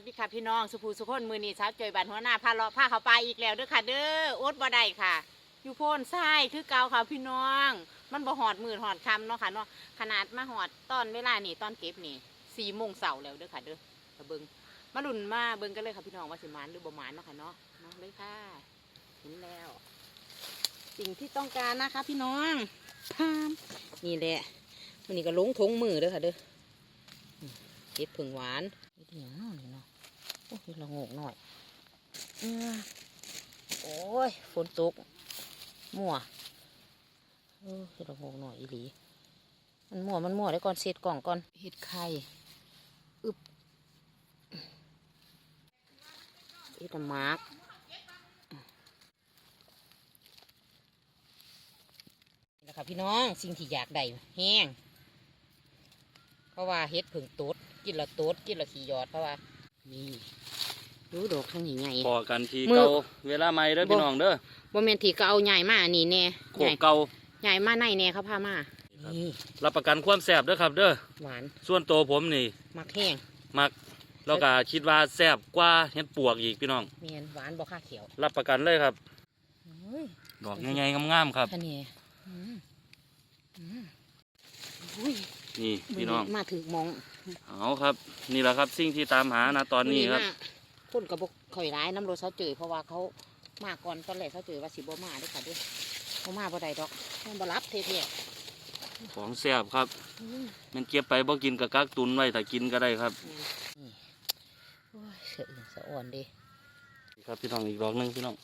สดีค่ะพี่น้องสุภูสุคนมือนีสาวจอยบันหัวหน้าพาเลาะพาเขาไปอีกแล้วเด้อค่ะ เด้อโอ๊ตบ่ได้ค่ะ อยู่โพนทรายคือเกาค่ะพี่น้อง มันบ่หอดมือหอดคำเนาะค่ะเนาะขนาดมาหอดตอนเวลานี่ตอนเก็บนี่สี่โมงเสาร์แล้วเด้อค่ะเด้อมาเบิงมาหลุ่นมาเบิงกันเลยค่ะพี่น้องว่าสิมานหรือบ่มานเนาะค่ะเนาะเนาะเลยค่ะเห็นแล้ว สิ่งที่ต้องการนะคะ พี่น้องพามนี่แหละวันนี้ก็ลงทงมือเด้อค่ะเด้อเห็ดผึ่งหวานเดเหนียวน่นี่เน โอ้ยเห็ดละโงกหน่อยโอ้ยฝนตกมั่วเออเห็ดละโงกหน่อยอีหลีมันมั่วมันมั่วได้ก่อนเสร็จกล่องก่อนเห็ดไข่อึบเห็ดมาร์กนี่แหละค่ะพี่น้องสิ่งที่อยากได้แห้งเพราะว่าเฮ็ดผึ่งตดกินละตดกินละขี้ยอดเพราะว่านี่ รู้ดอกทั้งใหญ่พอกันทีมื้อเก่าเวลาใหม่เด้อบ่พี่น้องเด้อๆบ่แม่นที่ก็เอาใหญ่มาอันนี้แน่โขใหญ่กเก่าใหญ่มาในแน่เขาพามาครับนี่รับประกันความแซ่บเด้อครับ เด้อหวานส่วนตัวผมนี่ มักแห้งมักแล้วก็คิดว่าแซ่บกว่าเห็ดปวกอีกพี่น้องเมียนหวานบ่ค่าเขียว รับประกันเลยครับเฮ้ยดอกใหญ่ๆงามๆครับท่านนี่อืมอืมอุ้ยนี่พี่น้องมาถึงมองเอาครับ นี่แหละครับ สิ่งที่ตามหานะตอนนี้ครับ มาคนกับบกข่อยร้ายน้ำรถเขาเจอเพราะว่าเขามาก่อนตอนแรกเขาเจอว่าสิบ่มาเด้วยค่ะเด้วยเขามาบ่ได้ดอกมันบ่รับเทปเนี่ยของแซ่บครับอืมมันเก็บไปบ่กินกับกักตุนไว้ถ้ากินก็ได้ครับนี่โอ้ยเสืออื่นสะอ่อนเดินี่ครับพี่น้องอีกดอกหนึงพี่น้อง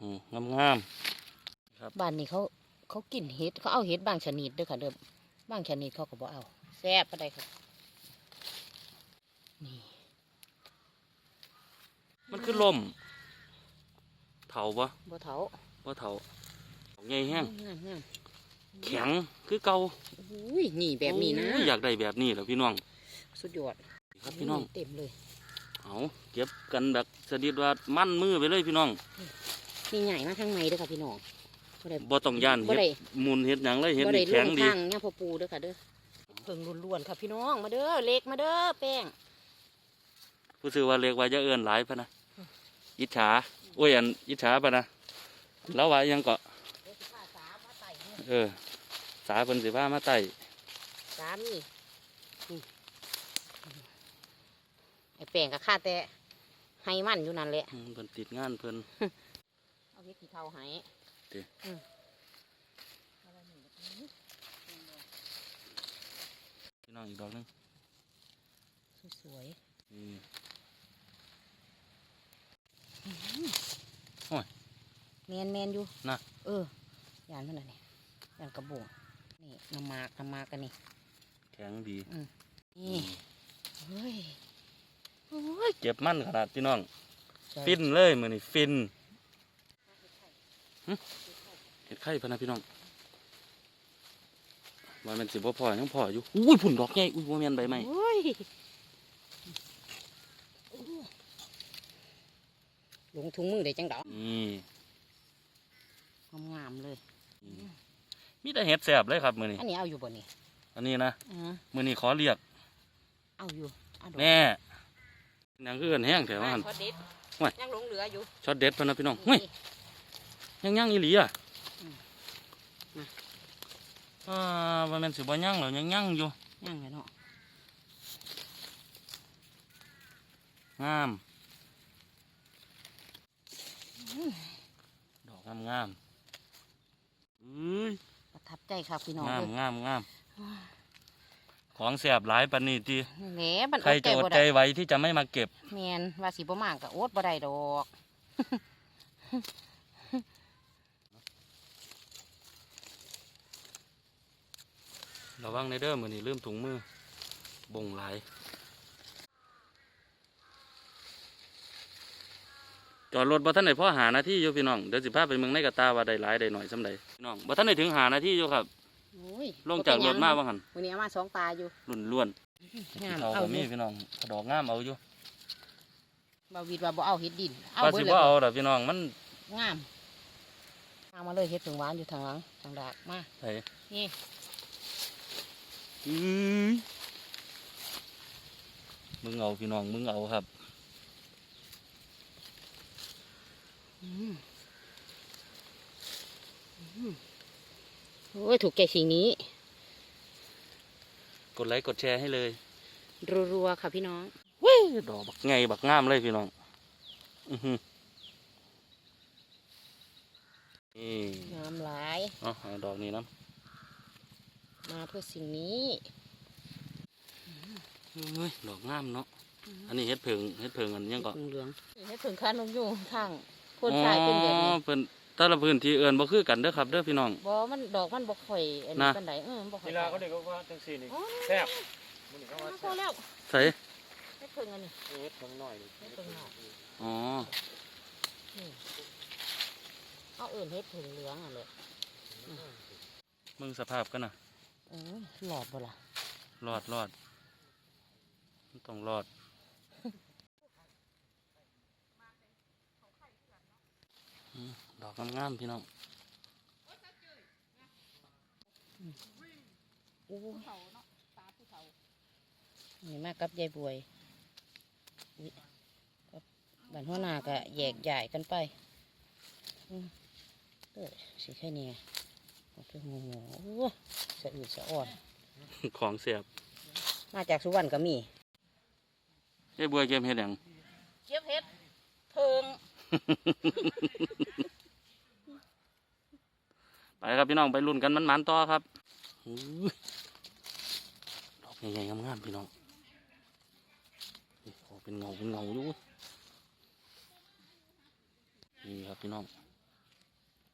อืมงามบ้านนี้เขาเขากินเห็ดเขาเอาเห็ดบางชนิดเด้วยค่ะเดิมบางชนิดเขาก็บ่เอาแซ่บปะได้ค่ะนี่ มันคือลมเถาปะบ่เถาว่าเถาดอกใหญ่แห้งงามงามแข็งคือเก่าอุ้ยนี่แบบนี้นะโอ้ยอยากได้แบบนี้แหล้วพี่น้อง สุดยอดครับพี่น้องเต็มเลยเอาเก็บกันแบบสนิทว่ามั่นมือไปเลยพี่น้องมีใหญ่มาข้างในเด้วยค่ะพี่น้องบ่ได้บ่ต้องย่านบ่เฮ็ดได้มุนเฮ็ดหยังเลยเฮ็ดบ่นี่ได้ลแข็งงดีทางเนี่ยพ่อปูเด้อค่ะเด้อเพิ่งล้วนๆค่ะพี่น้องมาเด้อเล็กมาเด้อแป้งผู้ซื้อว่าเรียกว่าจะเอื้อนหลายพะนะ อิจฉาโอ้ยอันอิจฉาพะนะแล้วว่ายังเกาะเดี๋ยวสิพาสามาไต่เนี่ยเออ สาเพิ่นสิพามาไต่สามีนี่ไอ้แป้งก็ฆ่าแต่ให้มันอยู่นั่นแหละอืมเพิ่นติดงานเพิ่นเอาเฮ็ดขี้เท่าให้ติอืมพี่น้องอีกดอกหนึงสวยนี่ ๆแมนแมนๆอยู่น่ะเออยานมันน่ะนี่ยานกระบวงนี่น้ำหมากน้ำหมากกันนี่แข็งดีนี่เฮ้ยโอ้ยเก็บมันขนาดพี่น้องใจฟินเลยมื้อนี้ฟินหึเฮ็ดไข่พะนะพี่น้องว่ามันสิบ่พอยังพออยู่อุ้ยผุ่นดอกใหญ่อุ้ยบ่แม่นใบไม้ โอ้ย ลงถุงมือได้จังดอกนี่งามๆเลย มีแต่เห็ดแสบเลยครับมือนี้อันนี้เอาอยู่บ่นี่อันนี้นะอ่ามือนี้ขอเรียก เอาอยู่เอาดอกแม่นางคือเอินแห้งแต่ว่าหั่นช็อตเด็ดห่วยยังหลงเหลืออยู่ช็อตเด็ดพะนะพี่น้องเฮ้ยยังยังอีหลีอะอืมมาอ่าว่าแมันสิบ่ยังเหรอยังยังอยู่ยังไงเนาะงาม ดอกงามงามอุ้ยประทับใจครับพี่น้องงามเลยงามงามของแสบหลายปานนี้ทีแหนมันใครจะอดบ่ใจได้ไว้ที่จะไม่มาเก็บแมนว่าสิบ่มากก็อดบ่ได้ดอกระวังในเด้อมือนี้ลืมถุงมือบ่งหลาย จอดรถบ่ท่านไหนพ่อหาหน้าที่อยู่พี่น้องเดี๋ยวสิพาไปเมืองในกระตาว่าได้หลายได้หน่อยสำใดพี่น้องบ่ท่านไหนถึงหาหน้าที่อยู่ครับโอ้ยลงจากรถมาว่าหันวันนี้เอามาสองตาอยู่รุ่นล้วนงามเขาเอาก็อมียู่พี่น้องดอกงามเอาอยู่บ่วิดว่าบ่เอาเฮ็ดดินเอาว่าเบิสิดเลยบ่เอาดอกพี่น้องมันงามเอามาเลยเฮ็ดผึ่งหวานอยู่ทางหลังทางดากมาไอ้นี่อื้อมึงเอาพี่น้องมึงเอาครับ อืมอืม โอ้ยถูกใจสิ่งนี้ กดไลค์กดแชร์ให้เลย รัวๆค่ะพี่น้องเว้ยดอกบักไงบักงามเลยพี่น้องอือหือนี่งามหลายเนาะเอาดอกนี้นะมาเพื่อสิ่งนี้เฮ้ยดอกงามเนาะอันนี้เฮ็ดเพิงเฮ็ดเพิงอันยังก็เหลืองๆให้ถึงขั้นนกยูงข้าง คนชายเป็นแบบนี้อ๋อเป็นแต่ละพื้นที่เอิ้นบ่คือกันเด้อครับเด้อพี่น้องบ่มันดอกมันบ่ค่อยอันนี้นะปานใดเออมันบ่ค่อยเวลาเขาเด็กก็ว่าจังสี่นี่อ๋อแซ่บมันนี่เขาว่าพแซ่อบแล้วใส่ให้ถึงอันนี้เฮ็ดของหน่อยนี่ให้ถึงหน่อยอ๋อเอาเอื่นเฮ็ดถึงเหลืองอะเลยมึงสภาพกันน่ะเออหลอดบ่ล่ะรอดรอดมันต้องรอดอืม ดอกงามๆพี่น้องโอ้ยนี่มากับยายบวยอุ๊ยกับบ้านหัวหน้าก็แยกย้ายกันไปอืมเออสิแค่นี้ไงโอเคโง่ๆโอ้ยสะอืดสะอ่อน ของเสียบ มาจากสุวรรณก็มีเอ้ยบัวเกมเฮ็ดหยังเก็บเฮ็ดเพิง ไปครับพี่น้องไปรุ่นกันมันๆต่อครับอู้ยดอกใหญ่ๆงามๆพี่น้องนี่โอ้เป็นเงาเป็นเงาอยู่นี่ครับพี่น้อง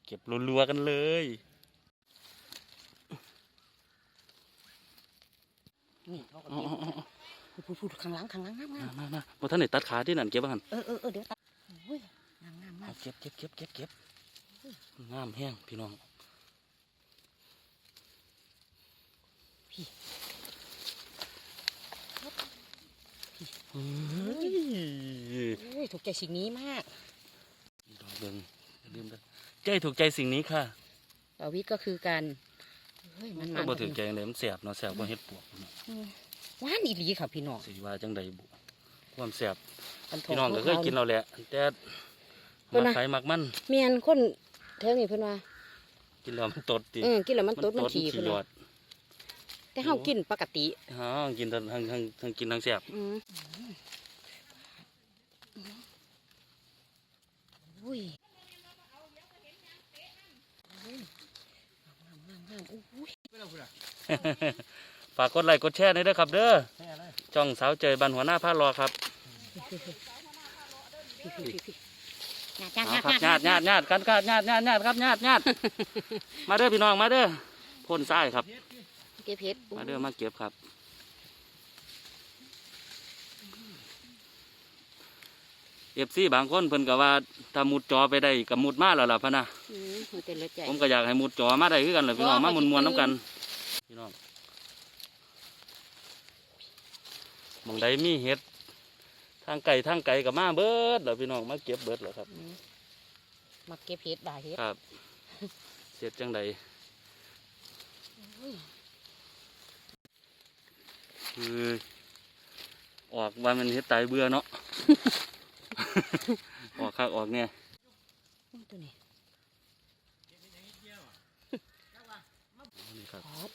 เก็บรัวๆกันเลยนี่เขาก็อ๋อเก็บ พูดพูดข้างหลังข้างหลังงามๆงามๆมามาบ่ท่านได้ตัดขาที่นั่นเก็บบ้างเออเออเออเดี๋ยวตัดโอ้ยงามงามงาเอามเก็บเก็บเก็บเก็บเก็บงามแห้งพี่น้อง เฮ้ยโอ้ยถูกใจสิ่งนี้มากดอกเบิงอย่าลืมเด้อใจถูกใจสิ่งนี้ค่ะบาวิทย์ก็คือการเฮ้ยมันก็มันบ่ถือใจจังไดมันแสบเนาะแสบกว่าเฮ็ดปวกเนาะหวานอีหลีค่ะพี่น้องสิว่าจังใดบุความแสบอัทพี่น้องก็เคยกินเราแหละแต่เพิ่นมักน่ะไฟมักมันเมียนคนเท่านี้เพิ่นว่ากินแล้วมันตดติเออกินแล้วมันตดมันขี่ขี้เพิ่นยอว่าด แต่เฮากินปกติฮะกินทั้งทั้งทั้งทั้งกินทั้งแสบอืมอุ้ยงามงามงามอุ้ยไม่ต้องพูดอะฝากกดไลค์กดแชร์หน่อยเด้อครับ เด้อแซ่บเลยช่องสาวเจยบันหัวหน้าผ้ารอครับพี่พี่พี่พี่ญาติเอาญาติครับญาติญาติญาติกันครับญาติญาติญาติครับญาติญาติมาเด้อพี่น้องมาเด้อพ่นทรายครับเก็บเพชรมาเด้อมาเก็บครับเอฟซีบางคนเพิ่นก็ว่าถ้ามุดจอไปได้ก็มุดมาแล้วล่ะพะนะอืมหัวเต้นเลือดใจผมก็อยากให้มุดจอมาได้คือกันเลยพี่น้องบ่มาเขามวนๆสิน้ำกันพี่น้องหมองใดมีเห็ดทางไก่ทางไก่กับมาเบิดแล้วพี่น้องมาเก็บเบิดแล้วครับอืมมาเก็บเพชรด่าเพชรครับเสียดจังใดอุ้ย คือออกว่ามันเห็ดตายเบื่อเนาะ ออกคักออกเนี่ยอุ้ยตัวนี้นี่ครับครับ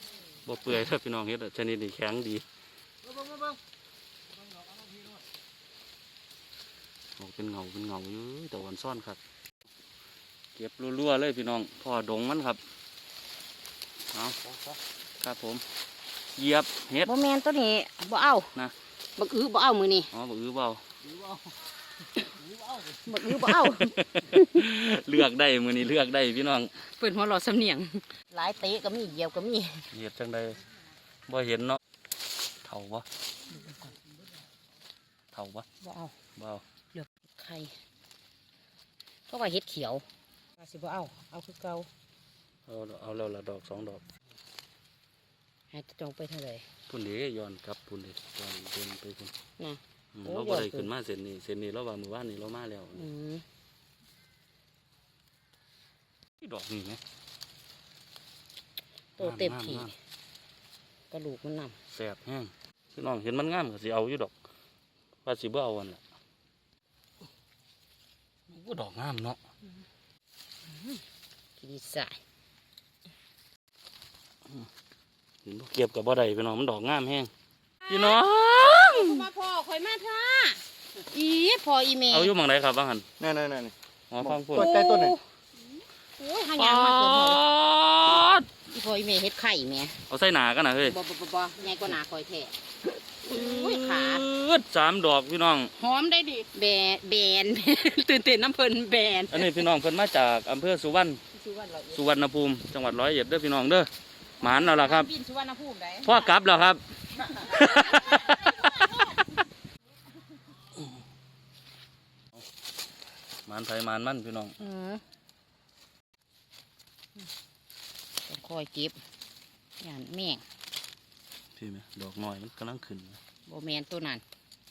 บ่เปื่อยถ้าพี่น้องเห็ดอะชนิดนี้แข็งดีเบิ่งเบิ่งเบิ่งออกเป็นเงาเป็นเงาอยู่แต่วันซ่อนครับ เก็บรัวๆเลยพี่น้องพ่อดงมันครับ เอาครับผม เหยียบเห็ดบ่แมนตัวนี้บ่เอานะบักอื้อบ่เอามือนี่อ๋อบอกอือเบาหรือว่าหรือว่าเอาบักอื้อบ่เอาเลือกได้มือนี้เลือกได้พี่น้องเปิดหัวหลอดสำเนียงหลายเตะก็มีเหยียบก็มีเห็ดจังใดบ่เห็นเนาะเท่าบ่เท่าบ่บ่เอาบ่เอาใครเขาว่าเฮ็ดเขียวว่าสิบ่เอาเอาคือเก่าเอาเอาแล้วละดอกสองดอก ให้จะจงไปเท่าไหร่พุ่นเดย้อนกลับพุ่นเดย้อนเดินไปพุ่นน่ะอืมโอ้เราย้บ่อนได้ไปขึ้นมาเส้นนี้เส้นนี้เราว่ามื้อวานนี้เรามาแล้วอืมนี่ดอกนี่ไหมโตเต็มงามที่งามกระดูกมันนแสบแห้งพี่น้องเห็นมันงามก็สิเอาอยู่ดอกว่าสิบ่เอาอันละก็ดอกงามเนาะกินสาย เห็นบ่เก็บกับบ่ได้พี่น้องมันดอกงามแห้งพี่น้องมาพ่อคอยมาท่าอีพออีเมเอาอยู่หมองไหนครับบ้างหันนั่นนั่นนั่นหอฟังพูดเปิดใจต้นหน่อยโอ้ยหางยางมาเกินหมดป๊าดอีพออีเมเฮ็ดไข่แม่เอาใส่หนากันนะเฮ้ยบ่บ่บ่บ่ใหญ่กว่าหนาคอยแท้โอ้ยขาอึดสามดอกพี่น้องหอมได้ดิแบนแบนตื่นเต้นน้ำเพิ่นแบนอันนี้พี่น้องเพิ่นมาจากอำเภอสุวรรณชื่อว่าเราสุวรรณภูมิจังหวัดร้อยเอ็ดเด้อพี่น้องเด้อ หมานแล้วล่ะครับบินสุวรรณภูมิได้พ่อกลับแล้วครับ หมานไทยหมานมันพี่น้องอือต้องคอยเก็บย่านแม่งพี่ไหมดอกน้อยมันกำลังขึ้นนะบ่แมนตัวนั้น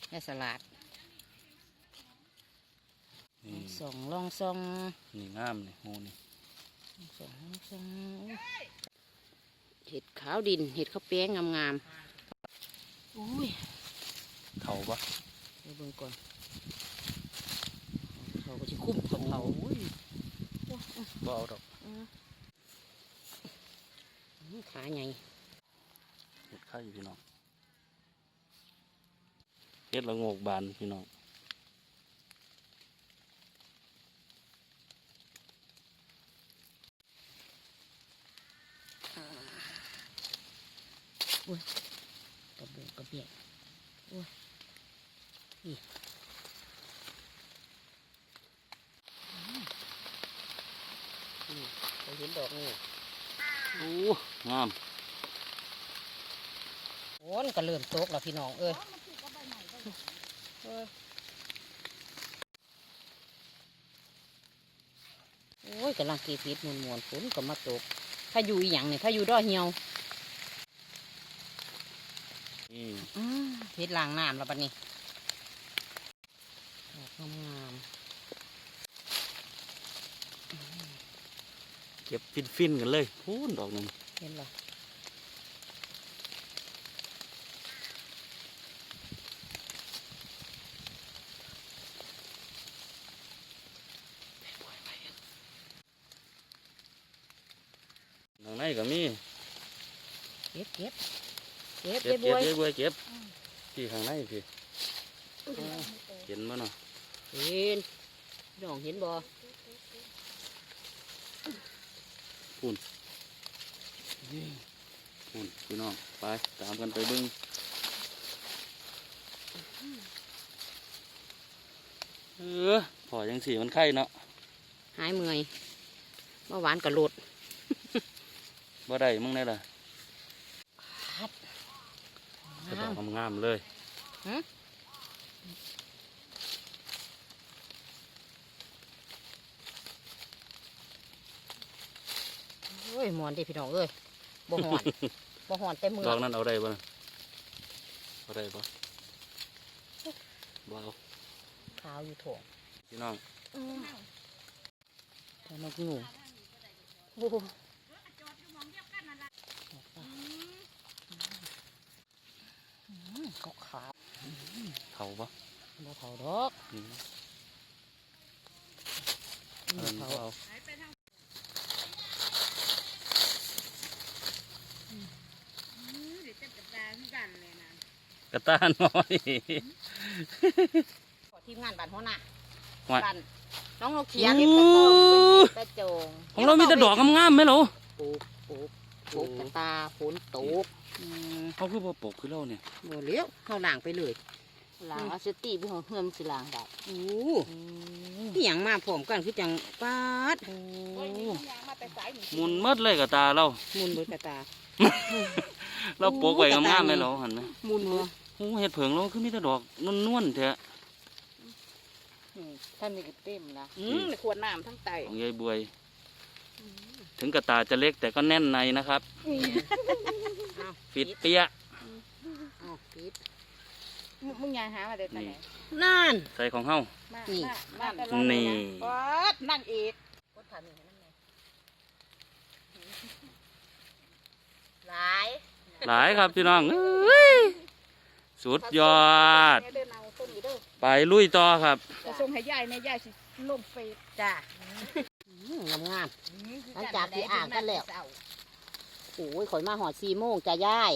แค่สลัดนี่สองลองซองนี่งามนี่โหนี่สองลองซอง เห็ดขาวดิน เห็ดข้าวแป้งงามๆอุ้ยเข่าปะเดี๋ยวเบิ่งก่อนเขาก็จะคุ้มกับเขาอุ้ยบ่เอาดอกอื้อขาใหญ่เห็ดไข่พี่น้องเห็ดละโงกบานพี่น้อง กระบุกกระเบียกโอ้ยนี่อื้อนี่เคยเห็นดอกนี่โอ้งามโอ้นก็เริ่มตกแล้วพี่น้องเอ้ยเอ้ยโอ้ยกำลังเก็บเห็ดมวนมวนๆฝนก็มาตกพายุอีหยังเนี่ยพายุดอกเหี่ยวนี่อื้อ เห็ดล้างน้ำแล้วบัดนี้ดอกงามเก็บฟินฟินๆกันเลยพูนดอกหนึ่งๆเห็นเหรอ ทางในก็มี เก็บเก็บเก็ บเก็บได้เก็บบวยเก็บเก็บที่ข้างในพี่เห็นมั้เนาะเห็นน้องเห็นบ่พูนพี่น้องไปตามกันไปเบิ้งเออพอยังสีมันไข่เนาะหายเมื่อยเมื่อวานก็หลดบ่ได้มึงได้ล่ะครับ กระดอกงามๆเลยโอ้ยหมอนเดิพี่น้องเอ้ยบ่หอนบ่หอนแต่มือดอกนั้นเอาได้บ่น่ะเอาได้บ่บ่เอาขาวอยู่โถงพี่น้องแต่นกหนูโอ้โหอืม ขาวขาวเขาปะบ่เขาดอกนี่อืเอิมนเขาเขาเอากระตาน้อยขอทีมงานบ้านหัวหน้าว่าบ้านน้องนกเขียเก็บกระโตงกระโจงของเรามีแต่ดอกงามๆไหมเหรอปลูกปลูก ปลูกกระตาฝนตกเขาคือบ่ปกคือเราเนี่ยบ่เลี้ยวเข้าล่างไปเลยล่างเอาสติไปหัวเฮือมสิล่างได้โอ้ที่หยังมาพร้อมกันคือจังปาดหมุนหมดเลยกระตาเรามุนเบิดกระตา เราปกไว้งามๆไหมเหรอหันไหมมุนเบิดโอ้เห็ดเผิงเราคือมีแต่ดอกนวลๆแท้ท่านมีเต็มละอืมในขวดน้ำทั้งไตของยายบวย ถึงกระตาจะเล็กแต่ก็แน่นในนะครับ ฟิตเปี้ยอ้าวปิดมึงยายหามาเด็ดมาไหนนั่น ใส่ของเฮา มานี่ มามาแต่ละนี่ป๊อดนั่งอีกกดผ่านหนึ่งให้นั่นไงหลายหลายครับพี่น้องเอ้ยสุดยอด เดินเอาต้นอยู่เด้อไปลุยต่อครับจะส่งให้ยายในยายสิลงเฟซจ้า งามงาม หลังจากที่อ่างกันแล้ว โอ้ยข่อยมาหอดสี่โมงจ้ายาย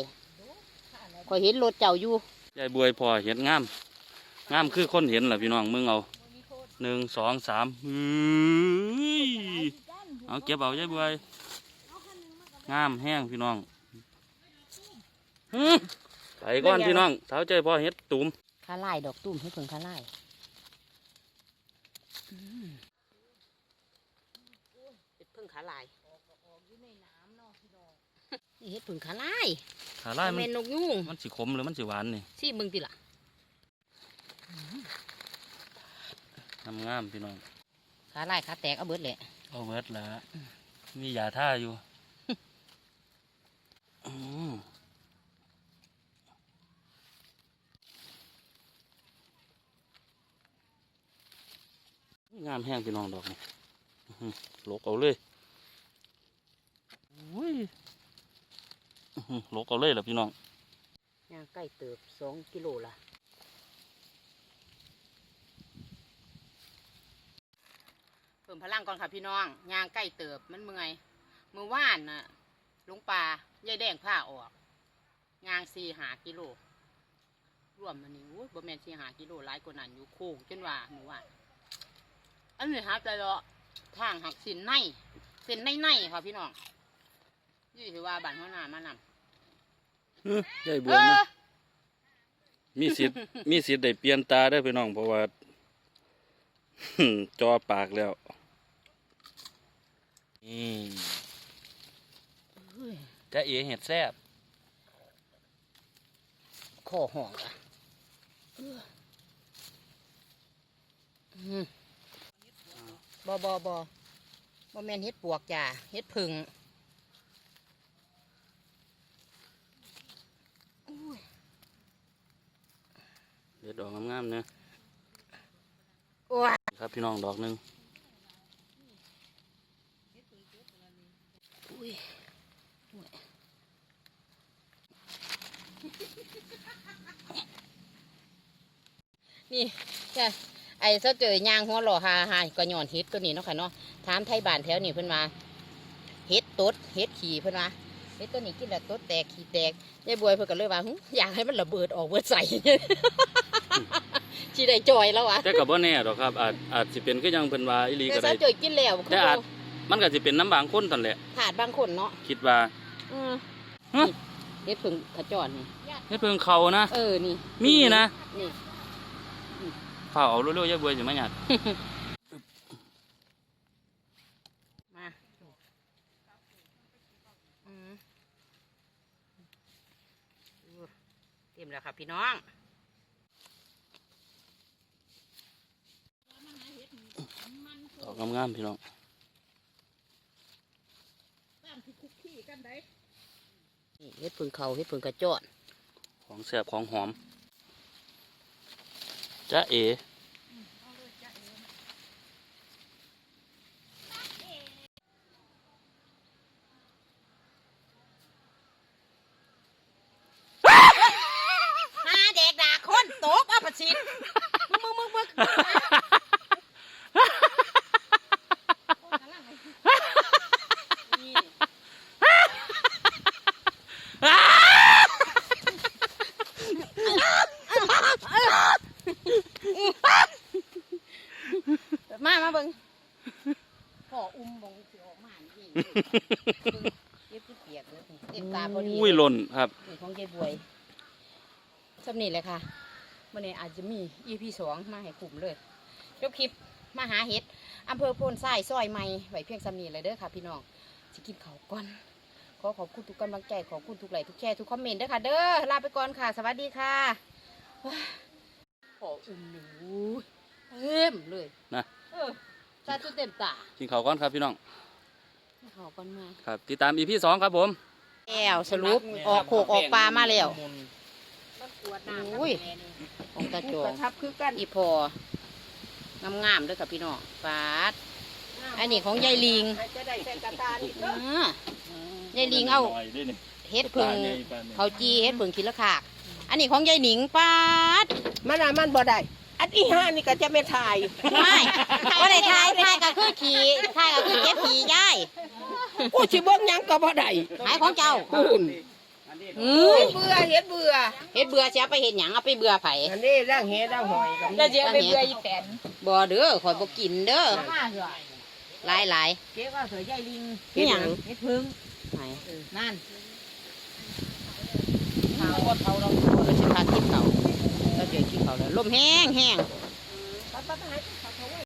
ข่อยเห็นรถเจ้าอยู่ยายบวยพอเห็นงาม งามคือคนเห็นแหละพี่น้องมึงเอาหนึ่งสองสามเฮ้ยเอาเก็บเอายายบวยงามแห้งพี่น้องหือไปก่อนพี่น้องเท้าใจพอเห็ดตุ่มข้าไล่ดอกตุ้มให้เพิ่งข้าไล่ เฮ็ดเพิ่งขาลายนี่เฮ็ดเพิ่งขาลายขาไล่มัแม่นนนกยุงมันสิขมหรือมันสิหวานนี่ซี่เบิ่งติล่ะงามงามๆพี่น้องขาลายขาแตกเอาเบิดแหละเอาเวิร์ดละมียาท่าอยู่ อืมงามแห้งพี่น้องดอกนี่อื้อหือโลกเอาเลย อุ้ยอื้อหือโลกเอาเลยล่ะพี่น้องย่างใกล้เติบสองกิโลละเพิ่มพลังก่อนค่ะพี่น้องย่างใกล้เติบมันเมื่อยมือว่านน่ะลุงป่ายายแดงผ้าออกย่างสี่หากิโลรวมมันนี่โอ้ยบ่แม่นสี่หากิโลหลายกว่านั้นอยู่โค้งจนว่ามือว่านอันนี้หาใจเลาะทางหักสินในเส้นในในๆค่ะพี่น้อง นี่ถือว่าบ้านหัวหน้ามานำอื้อยายบเอวมนะ อมีสิทธิ์ มีสิทธิ์ได้เปลี่ยนตาได้อพี่น้องเพราะว่า จอปากแล้วนี่จะเอเห็ดแซบคอห่องอะอืมบอบอบอบอแมนเฮ็ดปวกจ้าเฮ็ดผึ่ง เด็ดดอกงามๆเนะโอ้ยครับพี่น้องดอกหนึ่งอุ้ยนี่จ้ะไอ้เจ้าเจอยางหัวหล่อหาหาก็ย้อนเฮ็ดตัวนี้เนาะค่ะเนาะถามไทยบ้านแถวนี้เพิ่นมาเฮ็ดตดเฮ็ดขี่เพิ่นว่าเฮ็ดตัวนี้กินแล้วตดแตกขี่แตกยายบวยเพิ่นก็เลยว่าหึอยากให้มันระเบิดออกเบิดใส่ สิได้จอยแล้ววะแต่กับว่าแน่ดอกครับ อาจอาจสิเป็นก็ยังเป็นว่าอีหลีแต่ก็สาได้วจอยกินแล้วแต่อาจ มันก็สิเป็นน้ำบางคนตันแหละ ขาดบางคนเนาะคิดว่า อืมฮะ นี่เฮ็ดผึ่งขจรนี่ เฮ็ดเพิ่งเขานะ เออ นี่มีนะนี่ข้าวเอาเร็วๆยายบวยสิมาหยัดมาอืมเต็มแล้วครับพี่น้อง อกงามๆพี่น้องนี่เฮ็ดผึ่งเขาเฮ็ดผึ่งกระจรของแซ่บของหอมจ้าเอ หาเด็กด่าคนโตบเอาประชิดมึงมึงมึงมึงนี่ มามาเบิ่งพ่ออุ้มบงสิออกมานี่เบิ่งเย็บที่เปียกเลยเต็มตาพอดี อุ้ยหล่นครับ นี่ของยายบวยสำ นี่เลยค่ะวันนี้อาจจะมี EP สองมาให้กลุ่มเลยยกคลิปมาหาเห็ดอำเภอโพนทรายซอยใหม่ไว้เพียงสำนีเลยเด้อค่ะ พี่น้องจะกินเขาก่อนขอขอบคุณทุกกำลังใจขอบคุณทุกไลค์ทุกแชร์ทุกคอมเมนต์เด้อค่ะ เด้อลาไปก่อนค่ะ สวัสดีค่ะขออุ้มหนูเต็มเลยนะเออตาจุดเต็มตากินเขาก่อนครับพี่น้องเขอก่อนมาครับติดตามอีพีสองครับผมแล้วสรุปออกโขกออกปลามาแล้ว อุ้ยของตาโจกระทับคือกันอีพองามๆเด้วยค่ะพี่น้องฟาดอันนี้ของยายลิงจะได้ใส่กระตาอีกอือยายลิงเอาเฮ็ดผึ่งเขาจีเฮ็ดผึ่งขีละขากอันนี้ของยายหนิงป้าดมันน่ะมันบ่ได้อันที่ห้านี่ก็จะไม่ถ่ายไม่ก็ได้ทายทายก็คือขี่ทายก็คือเก็บขี่ยายกูสิเบิ่งหยังก็บ่ได้ขายของเจ้าคุณ อือเบื่อเฮ็ดเบื่อเฮ็ดเบื่อเสียไปเฮ็ดหยังเอาไปเบื่อไผอันนี้ร่างเฮ็ดร่างหอยกันแล้วจะไปเบื่ออีแตนบ่เด้อข่อยบ่กินเด้อมาเหรอหลายหลายเจ๊ว่าเสือใหญ่ลิงๆนี่หยังเฮ็ดพึ่งไหนนั่นเราสิพากินเขาเราจะกินเขาแล้วลมแห้งแห้งไปไปไป